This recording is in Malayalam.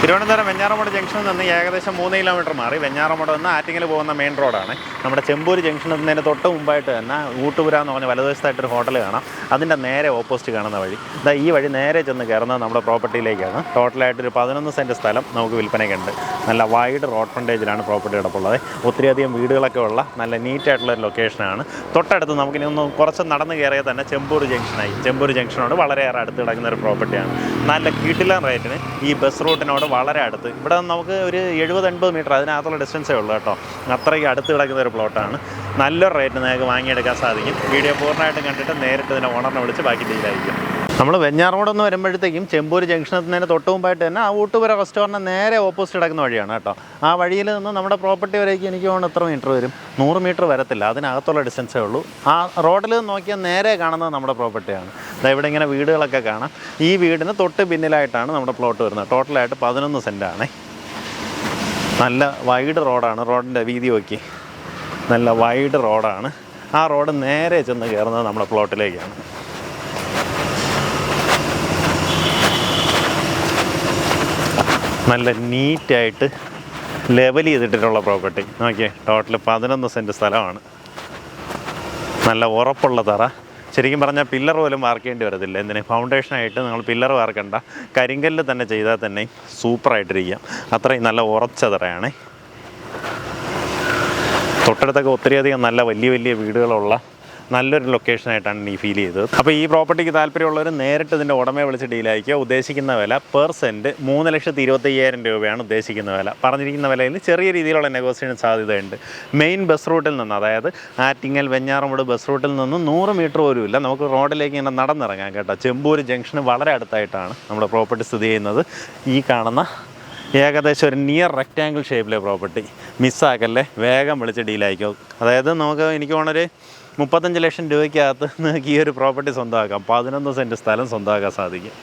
തിരുവനന്തപുരം വെഞ്ഞാറമൂട് ജംഗ്ഷനിൽ നിന്ന് ഏകദേശം മൂന്ന് കിലോമീറ്റർ മാറി. വെഞ്ഞാറമൂട് നിന്ന് ആറ്റിങ്ങൽ പോകുന്ന മെയിൻ റോഡാണ് നമ്മുടെ ചെമ്പൂർ ജംഗ്ഷനിൽ നിന്നതിന് തൊട്ട് മുമ്പായിട്ട് തന്നെ ഊട്ടുപുര എന്ന് പറഞ്ഞ വലതുവശത്തായിട്ടൊരു ഹോട്ടൽ കാണാം. അതിന്റെ നേരെ ഓപ്പോസിറ്റ് കാണുന്ന വഴി. ഇതാ ഈ വഴി നേരെ ചെന്ന് കയറുന്നത് നമ്മുടെ പ്രോപ്പർട്ടിയിലേക്കാണ് ടോട്ടലായിട്ടൊരു പതിനൊന്ന് സെന്റ് സ്ഥലം നമുക്ക് വിൽപ്പനയ്ക്കുണ്ട്. നല്ല വൈഡ് റോഡ് ഫ്രണ്ടേജിലാണ് പ്രോപ്പർട്ടി കിടപ്പുള്ളത്. ഒത്തിരിയധികം വീടുകളൊക്കെ ഉള്ള നല്ല നീറ്റായിട്ടുള്ള ഒരു ലൊക്കേഷനാണ് തൊട്ടടുത്ത് നമുക്കിനി ഒന്ന് കുറച്ച് നടന്ന് കയറിയാൽ തന്നെ ചെമ്പൂർ ജംഗ്ഷനായി ചെമ്പൂർ ജംഗ്ഷനോട് വളരെയേറെ അടുത്ത് കിടക്കുന്ന ഒരു പ്രോപ്പർട്ടിയാണ് നല്ല കിടിലൻ റേറ്റിന് ഈ ബസ് റൂട്ടിനോട് വളരെ അടുത്ത്. ഇവിടെ നമുക്ക് ഒരു എഴുപത് എൺപത് മീറ്റർ അതിനകത്തുള്ള ഡിസ്റ്റൻസേ ഉള്ളൂ കേട്ടോ. അത്രയ്ക്ക് അടുത്ത് കിടക്കുന്ന ഒരു പ്ലോട്ടാണ് നല്ലൊരു റേറ്റ് നിങ്ങൾക്ക് വാങ്ങിയെടുക്കാൻ സാധിക്കും. വീഡിയോ പൂർണമായിട്ടും കണ്ടിട്ട് നേരിട്ട് ഇതിനെ ഓണറിനെ വിളിച്ച് ബാക്കി ഡീലായിരിക്കും നമ്മൾ വെഞ്ഞാറോട് നിന്ന് വരുമ്പോഴത്തേക്കും ചെമ്പൂർ ജംഗ്ഷനിൽ നിന്ന് തൊട്ട് മുമ്പായിട്ട് തന്നെ ആ ഊട്ടുപുര റെസ്റ്റോറന്റ് നേരെ ഓപ്പോസിറ്റ് കിടക്കുന്ന വഴിയാണ് കേട്ടോ. ആ വഴിയിൽ നിന്ന് നമ്മുടെ പ്രോപ്പർട്ടി വരേക്ക് എനിക്ക് തോന്നുന്നു എത്ര മീറ്റർ വരും? നൂറ് മീറ്റർ വരത്തില്ല. അതിനകത്തുള്ള ഡിസ്റ്റൻസേ ഉള്ളൂ. ആ റോഡിൽ നിന്ന് നോക്കിയാൽ നേരെ കാണുന്നത് നമ്മുടെ പ്രോപ്പർട്ടിയാണ് അതായത് ഇവിടെ ഇങ്ങനെ വീടുകളൊക്കെ കാണാം. ഈ വീടിന് തൊട്ട് പിന്നിലായിട്ടാണ് നമ്മുടെ പ്ലോട്ട് വരുന്നത്. ടോട്ടലായിട്ട് പതിനൊന്ന് സെന്റാണേ നല്ല വൈഡ് റോഡാണ് റോഡിന്റെ വീതി നോക്കി. നല്ല വൈഡ് റോഡാണ് ആ റോഡ് നേരെ ചെന്ന് കയറുന്നത് നമ്മുടെ പ്ലോട്ടിലേക്കാണ് നല്ല നീറ്റായിട്ട് ലെവൽ ചെയ്തിട്ടുള്ള പ്രോപ്പർട്ടി നോക്കിയേ ടോട്ടൽ പതിനൊന്ന് സെന്റ് സ്ഥലമാണ്. നല്ല ഉറപ്പുള്ള തറ. ശരിക്കും പറഞ്ഞാൽ പില്ലർ പോലും വാർക്കേണ്ടി വരത്തില്ല. എന്തിന്? ഫൗണ്ടേഷനായിട്ട് നിങ്ങൾ പില്ലർ വാർക്കണ്ട കരിങ്കല്ല് തന്നെ ചെയ്താൽ തന്നെ സൂപ്പറായിട്ടിരിക്കാം അത്രയും നല്ല ഉറച്ച തറയാണേ. തൊട്ടടുത്തൊക്കെ ഒത്തിരിയധികം നല്ല വലിയ വലിയ വീടുകളുള്ള നല്ലൊരു ലൊക്കേഷനായിട്ടാണ് ഈ ഫീൽ ചെയ്തത്. അപ്പോൾ ഈ പ്രോപ്പർട്ടിക്ക് താല്പര്യമുള്ളവർ നേരിട്ട് ഇതിന്റെ ഉടമയെ വിളിച്ച് ഡീലായിരിക്കുക ഉദ്ദേശിക്കുന്ന വില പെർ സെന്റ് മൂന്ന് ലക്ഷത്തി ഇരുപത്തയ്യായിരം രൂപയാണ് ഉദ്ദേശിക്കുന്ന വില. പറഞ്ഞിരിക്കുന്ന വിലയിൽ ചെറിയ രീതിയിലുള്ള നെഗോസിയേഷൻ സാധ്യതയുണ്ട്. മെയിൻ ബസ് റൂട്ടിൽ നിന്ന് അതായത് ആറ്റിങ്ങൽ വെഞ്ഞാറമൂട് ബസ് റൂട്ടിൽ നിന്ന് നൂറ് മീറ്റർ പോലും ഇല്ല നമുക്ക് റോഡിലേക്ക് ഇങ്ങനെ നടന്നിറങ്ങാം കേട്ടോ. ചെമ്പൂർ ജംഗ്ഷന് വളരെ അടുത്തായിട്ടാണ് നമ്മുടെ പ്രോപ്പർട്ടി സ്ഥിതി ചെയ്യുന്നത്. ഈ കാണുന്ന ഏകദേശം ഒരു നിയർ റെക്റ്റാങ്കിൾ ഷേപ്പിലെ പ്രോപ്പർട്ടി മിസ്സാക്കല്ലേ? വേഗം വിളിച്ച് ഡീലായിക്കോ അതായത് നമുക്ക് എനിക്ക് വേണമൊരു മുപ്പത്തഞ്ച് ലക്ഷം രൂപയ്ക്കകത്ത് നിങ്ങൾക്ക് ഈ ഒരു പ്രോപ്പർട്ടി സ്വന്തമാക്കാം. പതിനൊന്ന് സെന്റ് സ്ഥലം സ്വന്തമാക്കാൻ സാധിക്കും.